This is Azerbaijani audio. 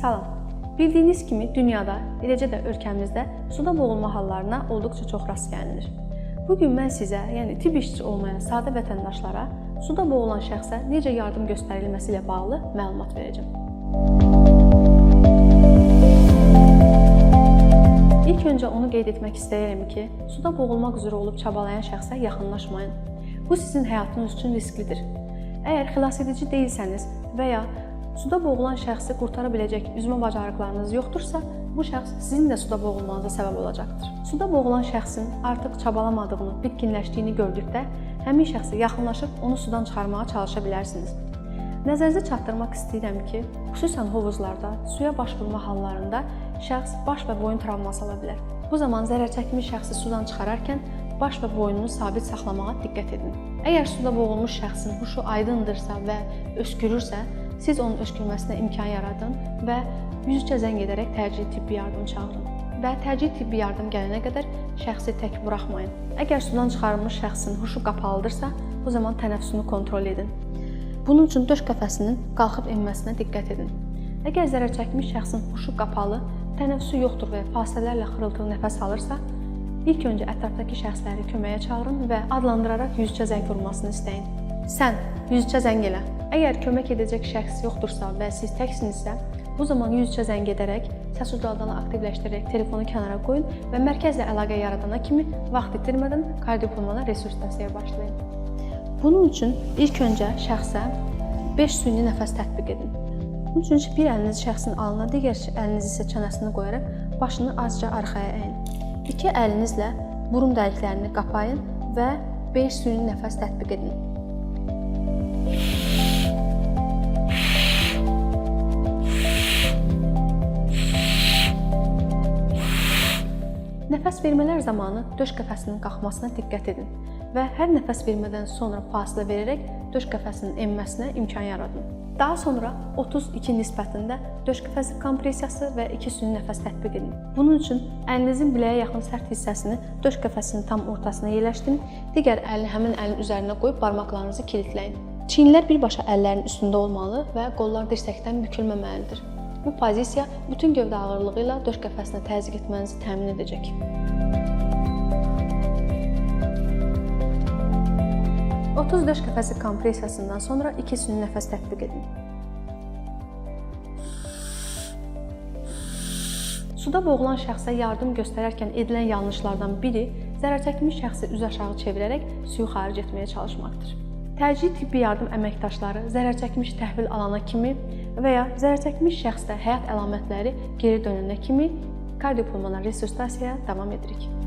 Salam. Bildiyiniz kimi dünyada, eləcə də ölkəmizdə suda boğulma hallarına olduqca çox rast gəlinir. Bu gün mən sizə, yəni tibb işçisi olmayan sadə vətəndaşlara suda boğulan şəxsə necə yardım göstərilməsi ilə bağlı məlumat verəcəm. İlk öncə onu qeyd etmək istəyirəm ki, suda boğulmaq üzrə olub çabalayan şəxsə yaxınlaşmayın. Bu sizin həyatınız üçün risklidir. Əgər xilasedici deyilsəniz və ya suda boğulan şəxsi qurtara biləcək üzmə bacarıqlarınız yoxdursa, bu şəxs sizin də suda boğulmanıza səbəb olacaqdır. Suda boğulan şəxsin artıq çabalamadığını, bitkinləşdiyini gördükdə həmin şəxsə yaxınlaşıb onu sudan çıxarmağa çalışa bilərsiniz. Nəzərinizə çatdırmaq istəyirəm ki, xüsusən hovuzlarda suya baş vurma hallarında şəxs baş və boyun travması ala bilər. Bu zaman zərər çəkmiş şəxsi sudan çıxararkən baş və boynunu sabit saxlamağa diqqət edin. Əgər suda boğulmuş şəxsin huşu aydındırsa və öskürürsə, siz onun öskürməsinə imkan yaradın və 103-ə zəng edərək təcili tibbi yardım çağırın. Və təcili tibbi yardım gələnə qədər şəxsi tək buraxmayın. Əgər sudan çıxarılmış şəxsin huşu qapalıdırsa, bu zaman tənəffüsünü kontrol edin. Bunun üçün döş qəfəsinin qalxıb enməsinə diqqət edin. Əgər zərər çəkmiş şəxsin huşu qapalı, tənəffüsü yoxdur və fasilələrlə xırıltılı nəfəs alırsa, ilk öncə ətrafdakı şəxsləri köməyə çağırın və adlandıraraq 103-ə zəng vurmasını istəyin. Sən 103-ə zəng elə. Əgər kömək edəcək şəxs yoxdursa və siz təksinizsə, bu zaman 103-ə zəng edərək səs ucaldanı aktivləşdirərək telefonu kənara qoyun və mərkəzlə əlaqə yaradana kimi vaxt itirmədən kardiopulmonar resusitasiya başlayın. Bunun üçün ilk öncə şəxsə 5 süni nəfəs tətbiq edin. Bunun üçün bir əlinizi şəxsin alnına, digər əlinizi isə çənəsinə qoyaraq başını azca arxaya əyin. İki əlinizlə burun dəliklərini qapayın və 5 süni nəfəs tətbiq edin. Nəfəs vermələr zamanı döş qəfəsinin qalxmasına diqqət edin və hər nəfəs vermədən sonra fasilə verərək döş qəfəsinin enməsinə imkan yaradın. Daha sonra 32 nisbətində döş qəfəsi kompressiyası və 2 süni nəfəs tətbiq edin. Bunun üçün əlinizin biləyə yaxın sərt hissəsini döş qəfəsinin tam ortasına yerləşdirin, digər əlini həmin əlin üzərinə qoyub barmaqlarınızı kilitləyin. Çiyinlər birbaşa əllərin üstündə olmalı və qollar dirsəkdən bükülməməlidir. Bu pozisiya bütün gövdə ağırlığı ilə döş qəfəsinə təzyiq etmənizi təmin edəcək. Otuz döş qəfəsi kompressiyasından sonra 2 süni nəfəs tətbiq edin. Suda boğulan şəxsə yardım göstərərkən edilən yanlışlardan biri zərər çəkmiş şəxsi üz aşağı çevirərək suyu xaric etməyə çalışmaqdır. Təcili tibbi yardım əməkdaşları zərər çəkmiş təhvil alana kimi və ya zərər çəkmiş şəxsdə həyat əlamətləri geri dönənə kimi kardiopulmonar resustasiyaya davam edirik.